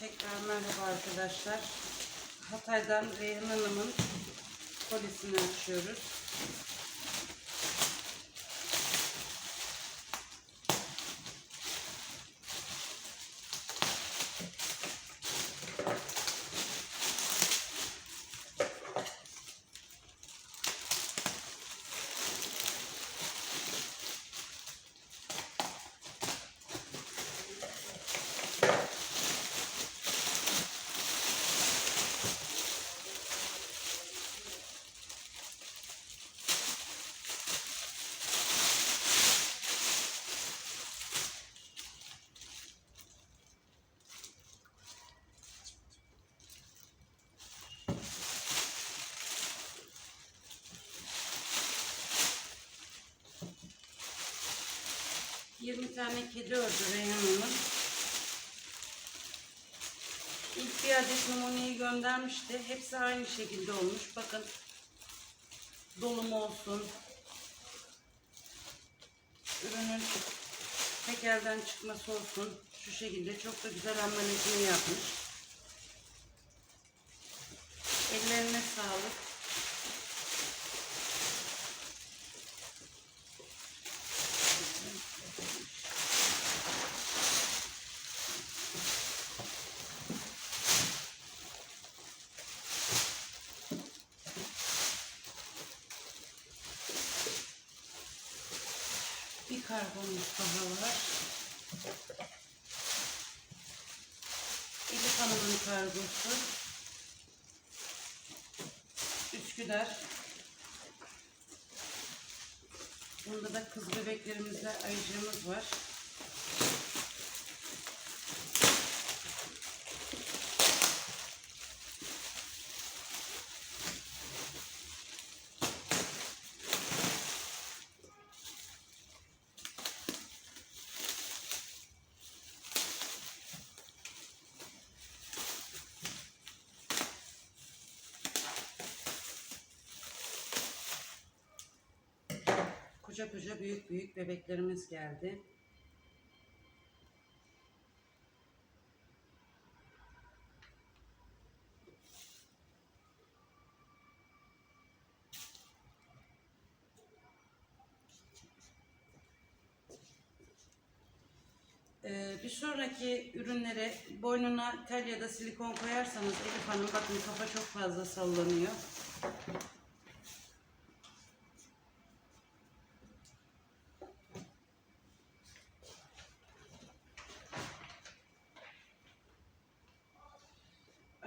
Tekrar merhaba arkadaşlar. Hatay'dan Reyhan Hanım'ın kolisini açıyoruz. Yirmi tane kedi ördü Reyhan. İlk bir adet numuneyi göndermişti. Hepsi aynı şekilde olmuş. Bakın dolum olsun. Ürünün tekelden çıkması olsun. Şu şekilde çok da güzel ambalajını yapmış. Ellerine sağlık. Daha var. Elif Hanım'ın kargosu. Üsküdar. Bunda da kız bebeklerimizde ayıcığımız var. Koca koca büyük büyük bebeklerimiz geldi. Ee, bir sonraki ürünlere boynuna tel ya da silikon koyarsanız Elif Hanım bakın kafa çok fazla sallanıyor.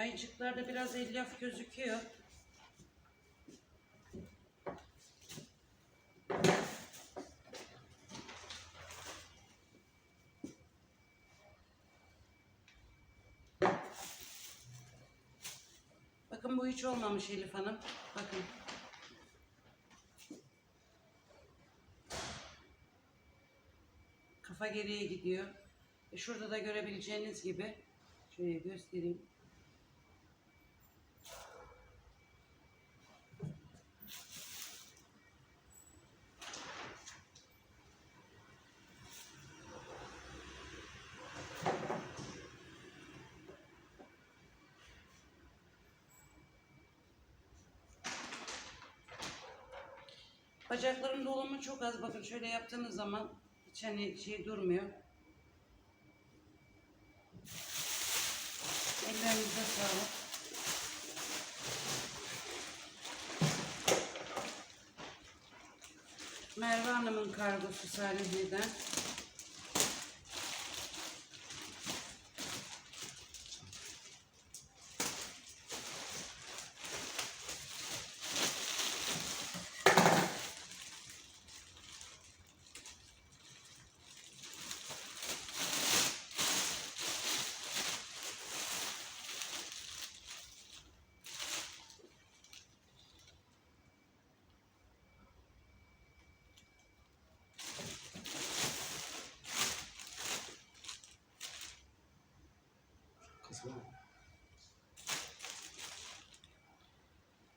Ayıcıklarda biraz elyaf gözüküyor. Bakın bu hiç olmamış Elif Hanım. Bakın. Kafa geriye gidiyor. E şurada da görebileceğiniz gibi şöyle göstereyim. Bacakların dolumu çok az. Bakın şöyle yaptığınız zaman hiç hani şey durmuyor. Ellerinize sağlık. Merve Hanım'ın kargosu Salihli'den.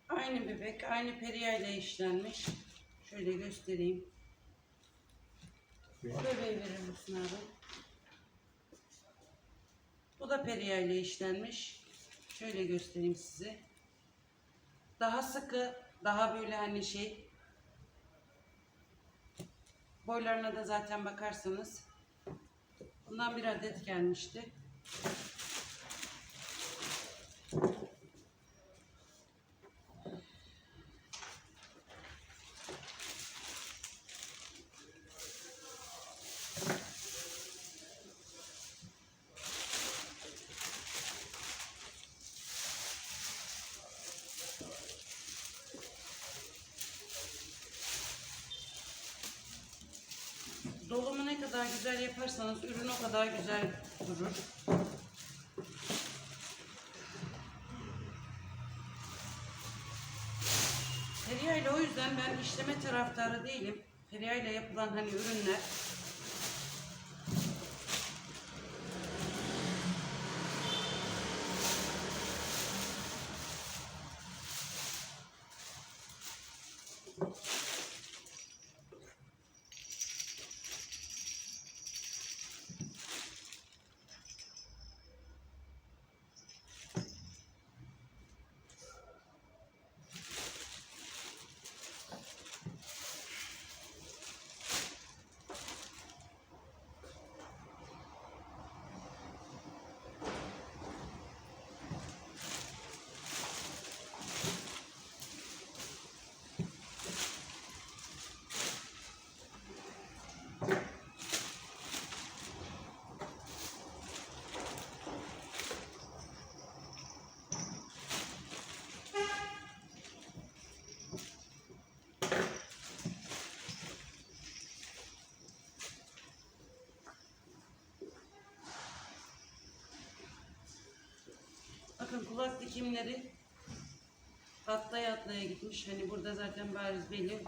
Aynı bebek, aynı periya ile işlenmiş. Şöyle göstereyim. Bebeği verir misin abi? Bu da periya ile işlenmiş. Şöyle göstereyim size. Daha sıkı, daha böyle hani şey. Boylarına da zaten bakarsanız. Bundan bir adet gelmişti. Dolumu ne kadar güzel yaparsanız ürün o kadar güzel durur. Feriha ile o yüzden ben işleme taraftarı değilim. Feriha ile yapılan hani ürünler Bakın kulak dikimleri atlaya atlaya gitmiş. Hani burada zaten bariz belli.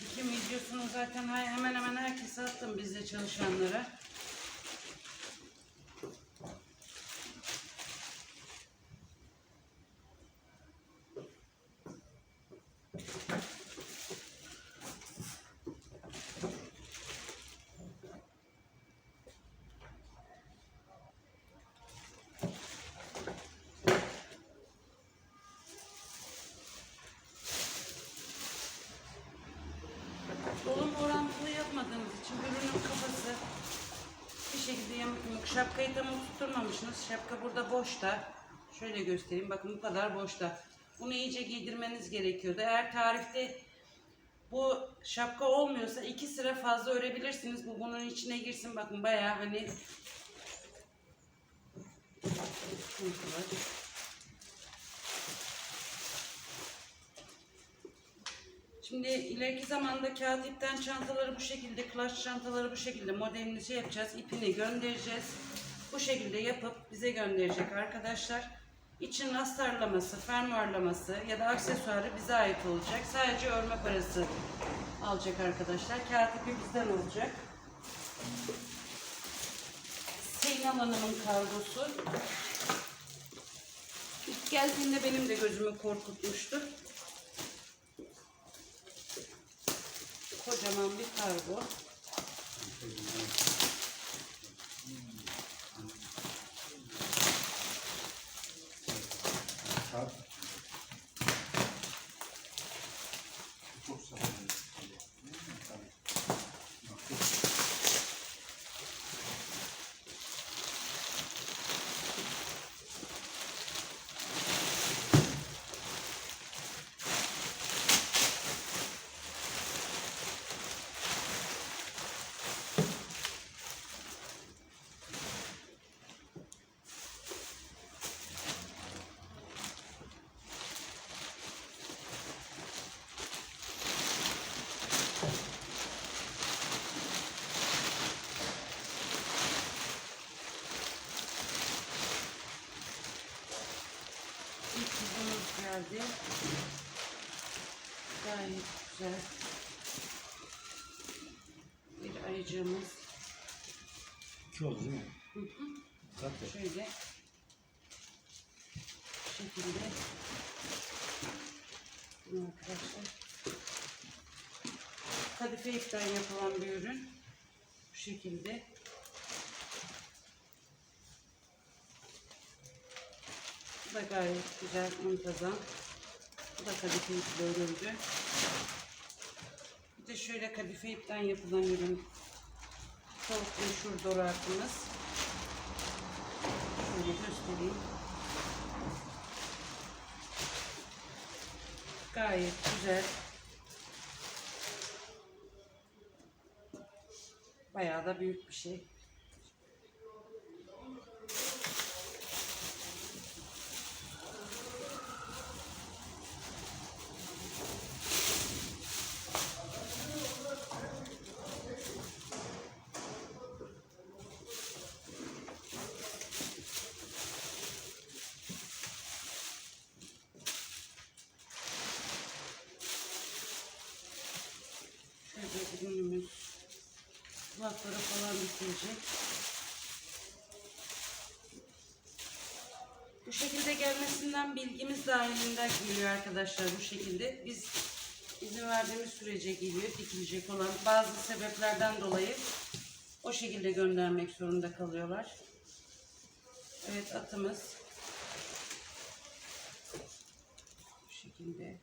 Dikim videosunu zaten hemen hemen herkese attım bizde çalışanlara. Dolum orantılı yapmadığımız için ürünün kafası bir şekilde yamuk yumuk. Şapkayı tam oturtmamışsınız. Şapka burada boşta. Şöyle göstereyim. Bakın bu kadar boşta. Bunu iyice giydirmeniz gerekiyordu. Eğer tarifte bu şapka olmuyorsa iki sıra fazla örebilirsiniz. Bu bunun içine girsin. Bakın bayağı hani sıkıntı var. Şimdi ileriki zamanda kağıt ipten çantaları bu şekilde, klaş çantaları bu şekilde modelini şey yapacağız. ipini göndereceğiz. Bu şekilde yapıp bize gönderecek arkadaşlar. İçin astarlaması, fermuarlaması ya da aksesuarı bize ait olacak. Sadece örme parası alacak arkadaşlar. Kağıt ipi bizden olacak. Zeynal Hanım'ın kargosu. İlk geldiğinde benim de gözümü korkutmuştu. Kocaman bir kargo. Kağıt. Çok sağ olun. İlk yüzümüz geldi. Gayet güzel. Bir ayıcığımız. İki oldu değil mi? Zaten. Şöyle. Bu şekilde. Arkadaşlar. Kadife ipten yapılan bir ürün. Bu şekilde. da gayet güzel, muntazam. Bu da kadife iple örüldü. Bir de şöyle kadife ipten yapılan ürün. Çok meşhur doratımız. Şöyle göstereyim. Gayet güzel. Bayağı da büyük bir şey. Bitirecek. Bu şekilde gelmesinden bilgimiz dahilinde geliyor arkadaşlar bu şekilde. Biz izin verdiğimiz sürece geliyor dikilecek olan bazı sebeplerden dolayı o şekilde göndermek zorunda kalıyorlar. Evet atımız bu şekilde.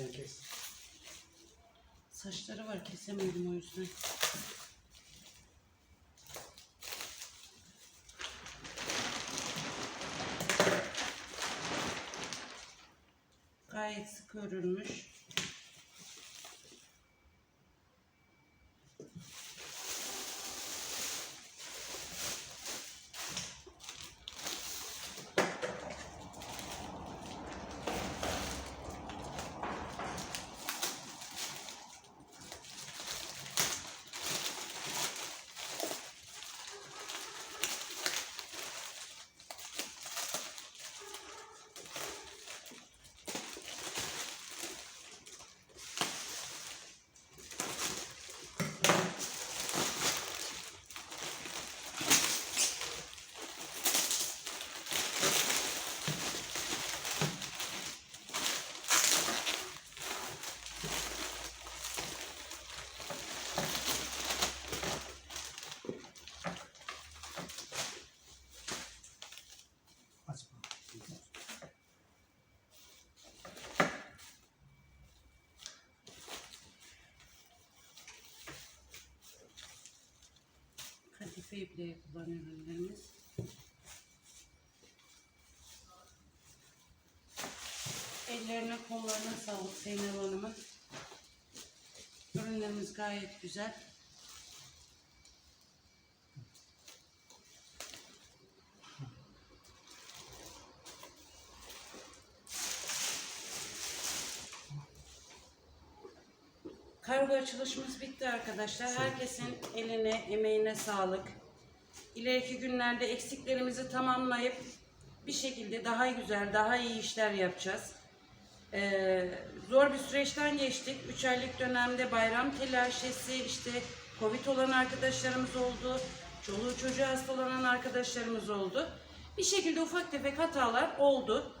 Ben kes. Saçları var kesemedim o yüzden. Gayet sık örülmüş. İple yapılan ürünlerimiz. Ellerine kollarına sağlık Zeynep Hanım'ın. Ürünlerimiz gayet güzel. Kargo açılışımız bitti arkadaşlar. Herkesin eline, emeğine sağlık. İleriki günlerde eksiklerimizi tamamlayıp bir şekilde daha güzel, daha iyi işler yapacağız. Ee, zor bir süreçten geçtik. 3 aylık dönemde bayram telaşesi, işte Covid olan arkadaşlarımız oldu. Çoluğu çocuğu hastalanan arkadaşlarımız oldu. Bir şekilde ufak tefek hatalar oldu.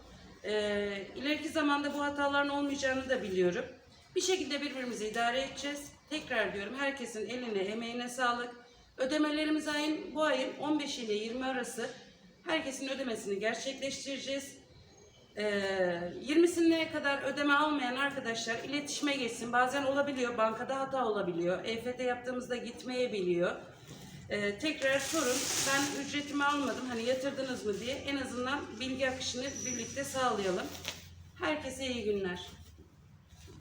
Ee, ileriki zamanda bu hataların olmayacağını da biliyorum. Bir şekilde birbirimizi idare edeceğiz. Tekrar diyorum herkesin eline, emeğine sağlık. Ödemelerimiz ayın, bu ayın 15 ile 20 arası herkesin ödemesini gerçekleştireceğiz. Ee, 20'sine kadar ödeme almayan arkadaşlar iletişime geçsin. Bazen olabiliyor, bankada hata olabiliyor. EFT yaptığımızda gitmeyebiliyor. Ee, tekrar sorun, ben ücretimi almadım, hani yatırdınız mı diye en azından bilgi akışını birlikte sağlayalım. Herkese iyi günler.